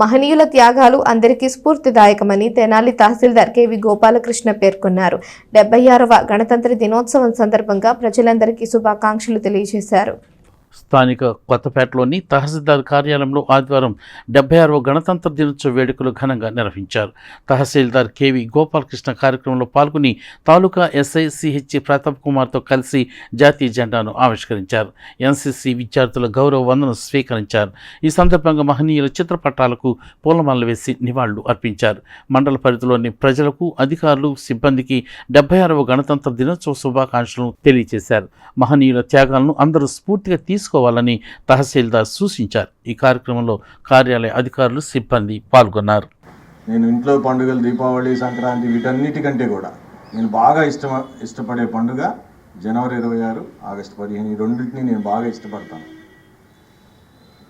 మహనీయుల త్యాగాలు అందరికీ స్ఫూర్తిదాయకమని తెనాలి తహసీల్దార్ కెవి గోపాలకృష్ణ పేర్కొన్నారు. డెబ్బై ఆరవ గణతంత్ర దినోత్సవం సందర్భంగా ప్రజలందరికీ శుభాకాంక్షలు తెలియజేశారు. స్థానిక కొత్తపేటలోని తహసీల్దార్ కార్యాలయంలో ఆదివారం డెబ్బై ఆరవ గణతంత్ర దినోత్సవ వేడుకలు ఘనంగా నిర్వహించారు. తహసీల్దార్ కేవి గోపాలకృష్ణ కార్యక్రమంలో పాల్గొని తాలూకా ఎస్ఐ సిహెచ్ ప్రతాప్ కుమార్తో కలిసి జాతీయ జెండాను ఆవిష్కరించారు. ఎన్సీసీ విద్యార్థుల గౌరవ వందనం స్వీకరించారు. ఈ సందర్భంగా మహనీయుల చిత్రపటాలకు పూలమాలలు వేసి నివాళులు అర్పించారు. మండల పరిధిలోని ప్రజలకు అధికారులు సిబ్బందికి డెబ్బై ఆరవ గణతంత్ర దినోత్సవ శుభాకాంక్షలను తెలియజేశారు. మహనీయుల త్యాగాలను అందరూ స్ఫూర్తిగా తీసుకు తీసుకోవాలని తహసీల్దార్ సూచించారు. ఈ కార్యక్రమంలో కార్యాలయ అధికారులు సిబ్బంది పాల్గొన్నారు. నేను ఇంట్లో పండుగలు దీపావళి సంక్రాంతి వీటన్నిటికంటే కూడా నేను బాగా ఇష్ట ఇష్టపడే పండుగ జనవరి ఇరవై ఆరు ఆగస్టు పదిహేను. ఈ రెండింటిని నేను బాగా ఇష్టపడతాను.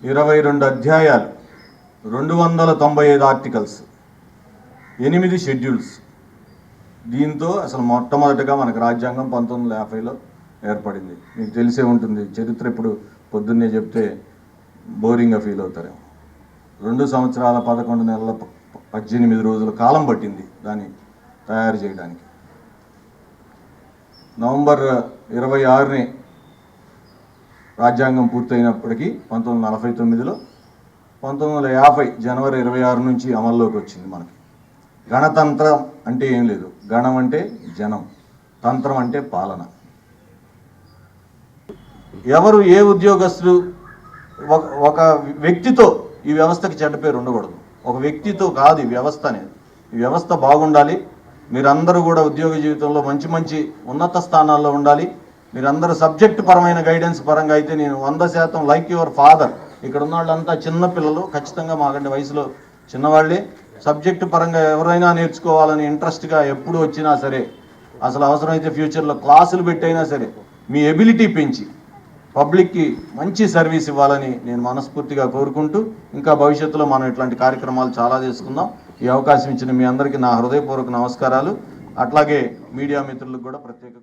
ఇరవై రెండు అధ్యాయాలు రెండు వందల తొంభై ఐదు ఆర్టికల్స్ ఎనిమిది షెడ్యూల్స్. దీంతో అసలు మొట్టమొదటిగా మనకు రాజ్యాంగం పంతొమ్మిది వందల యాభైలో ఏర్పడింది. మీకు తెలిసే ఉంటుంది చరిత్ర ఇప్పుడు పొద్దున్నే చెప్తే బోరింగ్గా ఫీల్ అవుతారేమో రెండు సంవత్సరాల పదకొండు నెలల పద్దెనిమిది రోజుల కాలం పట్టింది దాన్ని తయారు చేయడానికి. నవంబర్ ఇరవై ఆరుని రాజ్యాంగం పూర్తయినప్పటికీ పంతొమ్మిది వందల నలభై తొమ్మిదిలో పంతొమ్మిది వందల యాభై జనవరి ఇరవై ఆరు నుంచి అమల్లోకి వచ్చింది మనకి. గణతంత్రం అంటే ఏం లేదు. గణం అంటే జనం తంత్రం అంటే పాలన. ఎవరు ఏ ఉద్యోగస్తులు ఒక ఒక వ్యక్తితో ఈ వ్యవస్థకి చెడ్డ పేరు ఉండకూడదు. ఒక వ్యక్తితో కాదు ఈ వ్యవస్థ అనేది. ఈ వ్యవస్థ బాగుండాలి. మీరందరూ కూడా ఉద్యోగ జీవితంలో మంచి మంచి ఉన్నత స్థానాల్లో ఉండాలి. మీరందరూ సబ్జెక్ట్ పరమైన గైడెన్స్ పరంగా అయితే నేను వంద శాతం లైక్ యువర్ ఫాదర్. ఇక్కడ ఉన్న వాళ్ళంతా చిన్నపిల్లలు ఖచ్చితంగా మాకంటే వయసులో చిన్నవాళ్ళే. సబ్జెక్ట్ పరంగా ఎవరైనా నేర్చుకోవాలని ఇంట్రెస్ట్గా ఎప్పుడు వచ్చినా సరే అసలు అవసరమైతే ఫ్యూచర్లో క్లాసులు పెట్టైనా సరే మీ ఎబిలిటీ పెంచి పబ్లిక్కి మంచి సర్వీస్ ఇవ్వాలని నేను మనస్ఫూర్తిగా కోరుకుంటూ ఇంకా భవిష్యత్తులో మనం ఇట్లాంటి కార్యక్రమాలు చాలా చేసుకుందాం. ఈ అవకాశం ఇచ్చిన మీ అందరికీ నా హృదయపూర్వక నమస్కారాలు. అట్లాగే మీడియా మిత్రులకు కూడా ప్రత్యేక